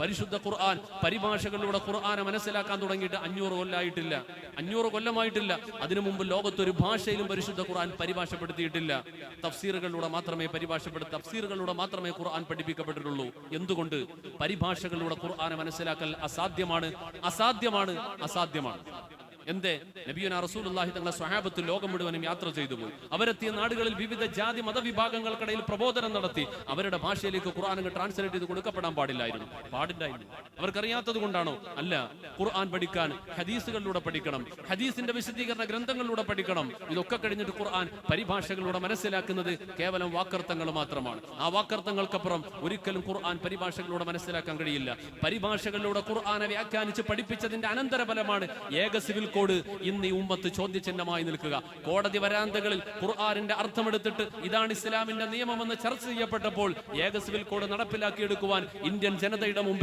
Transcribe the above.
പരിശുദ്ധ ഖുർആൻ പരിഭാഷകളിലൂടെ ഖുർആനെ മനസ്സിലാക്കാൻ തുടങ്ങിയിട്ട് അഞ്ഞൂറ് കൊല്ലമായിട്ടില്ല അഞ്ഞൂറ് കൊല്ലമായിട്ടില്ല. അതിനു മുമ്പ് ലോകത്തൊരു ഭാഷയിലും പരിശുദ്ധ ഖുർആൻ പരിഭാഷപ്പെടുത്തിയിട്ടില്ല. തഫ്സീറുകളിലൂടെ മാത്രമേ പരിഭാഷപ്പെടുത്ത തഫ്സീറുകളിലൂടെ മാത്രമേ ഖുർആൻ പഠിപ്പിക്കപ്പെട്ടിട്ടുള്ളൂ. എന്തുകൊണ്ട്? പരിഭാഷകളിലൂടെ ഖുർആനെ മനസ്സിലാക്കൽ അസാധ്യമാണ്. അസാധ്യമാണ്. അസാധ്യമാണ്. എന്തേ? നബിയുന റസൂലുള്ളാഹി തങ്ങളെ സ്വഹാബത്ത് ലോകം മുഴുവനും യാത്ര ചെയ്തു പോയി അവരെത്തിയ നാടുകളിൽ വിവിധ ജാതി മതവിഭാഗങ്ങൾക്കിടയിൽ പ്രബോധനം നടത്തി. അവരുടെ ഭാഷയിലേക്ക് ഖുർആാനങ്ങൾ ട്രാൻസ്ലേറ്റ് ചെയ്ത് കൊടുക്കപ്പെടാൻ പാടില്ലായിരുന്നു. പാടില്ലായിരുന്നു. അവർക്കറിയാത്തത് കൊണ്ടാണോ? അല്ല. ഖുർആൻ പഠിക്കാൻ ഹദീസുകളിലൂടെ പഠിക്കണം. ഹദീസിന്റെ വിശദീകരണ ഗ്രന്ഥങ്ങളിലൂടെ പഠിക്കണം. ഇതൊക്കെ കഴിഞ്ഞിട്ട് ഖുർആൻ പരിഭാഷകളിലൂടെ മനസ്സിലാക്കുന്നത് കേവലം വാക്കർത്ഥങ്ങൾ മാത്രമാണ്. ആ വാക്കർത്ഥങ്ങൾക്കപ്പുറം ഒരിക്കലും ഖുർആൻ പരിഭാഷകളിലൂടെ മനസ്സിലാക്കാൻ കഴിയില്ല. പരിഭാഷകളിലൂടെ ഖുർആാനെ വ്യാഖ്യാനിച്ച് പഠിപ്പിച്ചതിന്റെ അനന്തരഫലമാണ് ഏക സിവിൽ കോഡ് ഇന്ന് ഈ ഉമ്മത്ത് ചോദ്യചിഹ്നമായി നിൽക്കുക. കോടതി വരാന്തകളിൽ ഖുർആാനിന്റെ അർത്ഥമെടുത്തിട്ട് ഇതാണ് ഇസ്ലാമിന്റെ നിയമമെന്ന് ചർച്ച ചെയ്യപ്പെട്ടപ്പോൾ ഏക സിവിൽ കോഡ് നടപ്പിലാക്കിയെടുക്കുവാൻ ഇന്ത്യൻ ജനതയുടെ മുമ്പിൽ